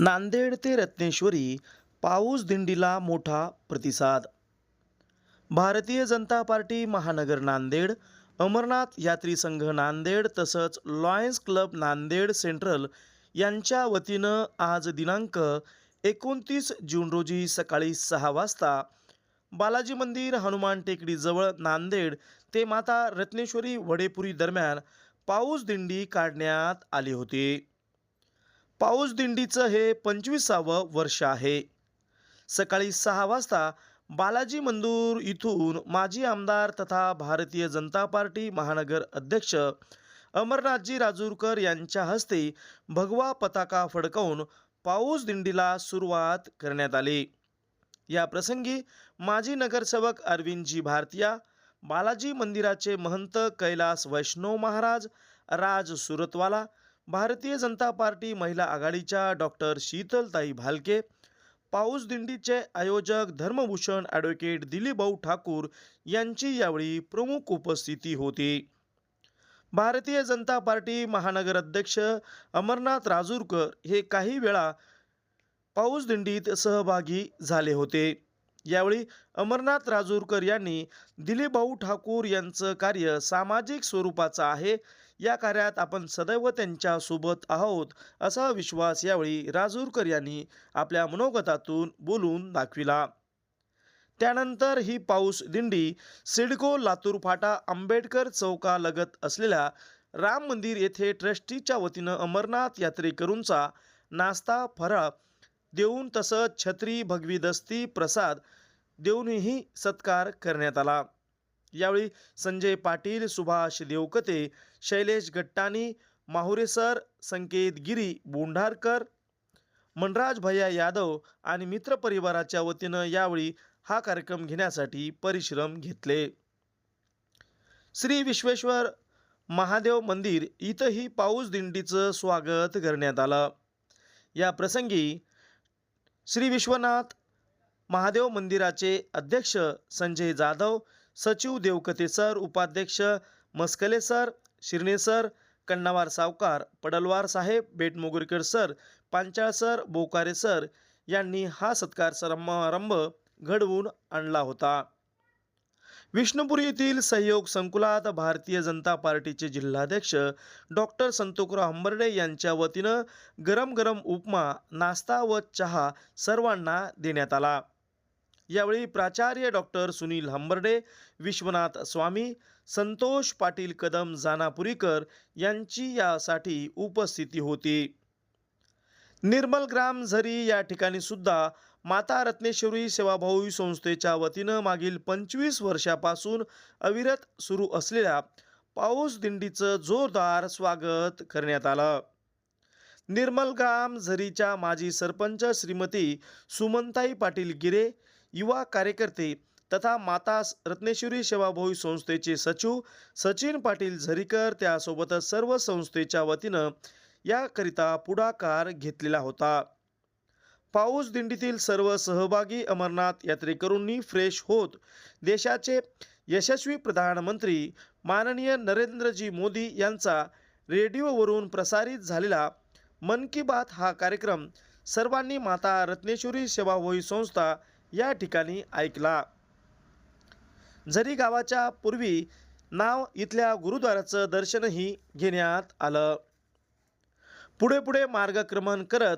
नांदेड ते रत्नेश्वरी पाऊस दिंडीला मोठा प्रतिसाद. भारतीय जनता पार्टी महानगर नांदेड अमरनाथ यात्री संघ नांदेड तसंच लॉयन्स क्लब नांदेड सेंट्रल यांच्या वतीनं आज दिनांक एकोणतीस जून रोजी सकाळी सहा वाजता बालाजी मंदिर हनुमान टेकडीजवळ नांदेड ते माता रत्नेश्वरी वडेपुरी दरम्यान पाऊस दिंडी काढण्यात आली होती. पाऊस दिंडीचं हे पंचवीसावं वर्ष आहे. सकाळी सहा वाजता बालाजी मंदूर इथून माजी आमदार तथा भारतीय जनता पार्टी महानगर अध्यक्ष अमरनाथजी राजूरकर यांच्या हस्ते भगवा पताका फडकवून पाऊस दिंडीला सुरुवात करण्यात आली. या प्रसंगी माजी नगरसेवक अरविंदजी भारतीया बालाजी मंदिराचे महंत कैलास वैष्णव महाराज राज सुरतवाला भारतीय जनता पार्टी महिला आघाडीच्या डॉक्टर शीतलताई भालके पाऊस दिंडीचे आयोजक धर्मभूषण ॲडव्होकेट दिलीपभाऊ ठाकूर यांची यावेळी प्रमुख उपस्थिती होती. भारतीय जनता पार्टी महानगर अध्यक्ष अमरनाथ राजूरकर हे काही वेळा पाऊस दिंडीत सहभागी झाले होते. यावेळी अमरनाथ राजूरकर यांनी दिलीपभाऊ ठाकूर यांचं कार्य सामाजिक स्वरूपाचं आहे या कार्यात आपण सदैव त्यांच्यासोबत आहोत असा विश्वास यावेळी राजूरकर यांनी आपल्या मनोगतातून बोलून दाखविला. त्यानंतर ही पाऊस दिंडी सिडको लातूर फाटा आंबेडकर चौकालगत असलेल्या राम मंदिर येथे ट्रस्टीच्या वतीनं अमरनाथ यात्रेकरूंचा नाश्ता फराळ देऊन तसंच छत्री भगवी दस्ती प्रसाद देऊनही सत्कार करण्यात आला. यावेळी संजय पाटील सुभाष देवकते शैलेश गट्टानी माहुरेसर संकेत गिरी बोंढारकर मनराज भैया यादव आणि मित्रपरिवाराच्या वतीनं यावेळी हा कार्यक्रम घेण्यासाठी परिश्रम घेतले. श्री विश्वेश्वर महादेव मंदिर इथंही पाऊस दिंडीचं स्वागत करण्यात आलं. या प्रसंगी श्री विश्वनाथ महादेव मंदिराचे अध्यक्ष संजय जाधव सचिव देवकते सर उपाध्यक्ष मस्कले sir Shirne sir Kannawar Savkar Padalwar Saheb Betmogurkar sir Panchal sir Bokare sir यांनी हा सत्कार समारंभ घडवून आणला होता. विष्णुपुरी येथील सहयोग संकुलात भारतीय जनता पार्टीचे जिल्हाध्यक्ष डॉक्टर संतोकराव हंबर्डे यांच्या वतीनं गरम गरम उपमा नाश्ता व चहा सर्वांना देण्यात आला. यावेळी प्राचार्य डॉक्टर सुनील हंबर्डे विश्वनाथ स्वामी संतोष पाटील कदम जानापुरीकर यांची यासाठी उपस्थिती होती. निर्मल ग्राम झरी या ठिकाणी सुद्धा माता रत्नेश्वरी सेवाभावी संस्थेच्या वतीनं मागील पंचवीस वर्षापासून अविरत सुरू असलेल्या पाऊस दिंडीचं जोरदार स्वागत करण्यात आलं. निर्मल ग्राम झरीच्या माजी सरपंच श्रीमती सुमंताई पाटील गिरे युवा कार्यकर्ते तथा माता रत्नेश्वरी सेवाभावी संस्थेचे सचिव सचिन पाटील झरीकर त्यासोबतच सर्व संस्थेच्या वतीनं याकरिता पुढाकार घेतलेला होता. पाऊस दिंडीतील सर्व सहभागी अमरनाथ यात्रेकरूंनी फ्रेश होत देशाचे यशस्वी प्रधानमंत्री माननीय नरेंद्रजी मोदी यांचा रेडिओवरून प्रसारित झालेला मन की बात हा कार्यक्रम सर्वांनी माता रत्नेश्वरी सेवाभावी संस्था या ठिकाणी ऐकला. झरी गावाच्या पूर्वी नाव इथल्या गुरुद्वाराचं दर्शनही घेण्यात आलं. पुढे पुढे मार्गक्रमण करत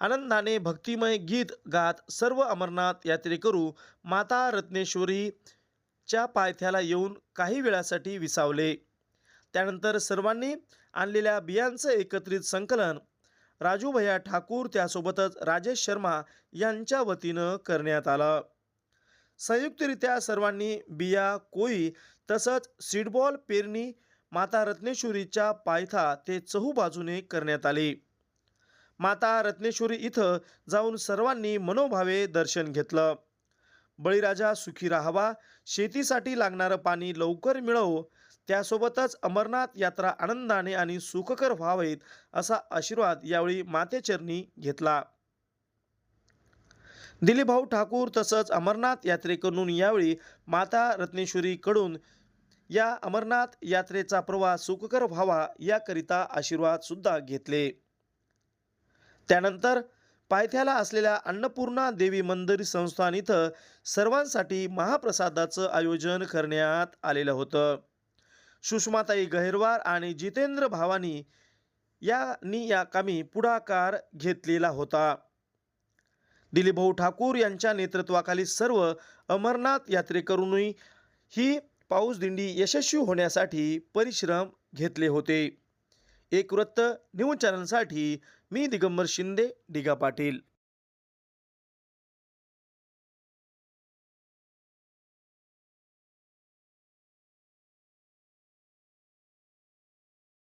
आनंदाने भक्तिमय गीत गात सर्व अमरनाथ यात्रेकरू माता रत्नेश्वरीच्या पायथ्याला येऊन काही वेळासाठी विसावले. त्यानंतर सर्वांनी आणलेल्या बियांचं एकत्रित संकलन राजूभैया ठाकूर त्यासोबतच राजेश शर्मा यांच्या वतीनं करण्यात आलं. संयुक्तरित्या सर्वांनी बिया कोई तसंच सीडबॉल पेरणी माता रत्नेश्वरीच्या पायथा ते चहूबाजूने करण्यात आले. माता रत्नेश्वरी इथं जाऊन सर्वांनी मनोभावे दर्शन घेतलं. बळीराजा सुखी राहावा शेतीसाठी लागणारं पाणी लवकर मिळव त्यासोबतच अमरनाथ यात्रा आनंदाने आणि सुखकर व्हावेत असा आशीर्वाद यावेळी मातेचरणी घेतला. दिलीपभाऊ ठाकूर तसंच अमरनाथ यात्रेकडून यावेळी माता रत्नेश्वरीकडून या अमरनाथ यात्रेचा प्रवास सुखकर व्हावा याकरिता आशीर्वाद सुद्धा घेतले. त्यानंतर पायथ्याला असलेल्या अन्नपूर्णा देवी मंदिर संस्थान इथं सर्वांसाठी महाप्रसादाचं आयोजन करण्यात आलेलं होतं. सुषमाताई गहिरवार आणि जितेंद्र भावानी यांनी या कामी पुढाकार घेतलेला होता. दिलीपभाऊ ठाकूर यांच्या नेतृत्वाखाली सर्व अमरनाथ यात्रेकरूंनी ही पाऊस दिंडी यशस्वी होण्यासाठी परिश्रम घेतले होते. एक वृत्त न्यूज चॅनलसाठी मी दिगंबर शिंदे डिगा पाटील.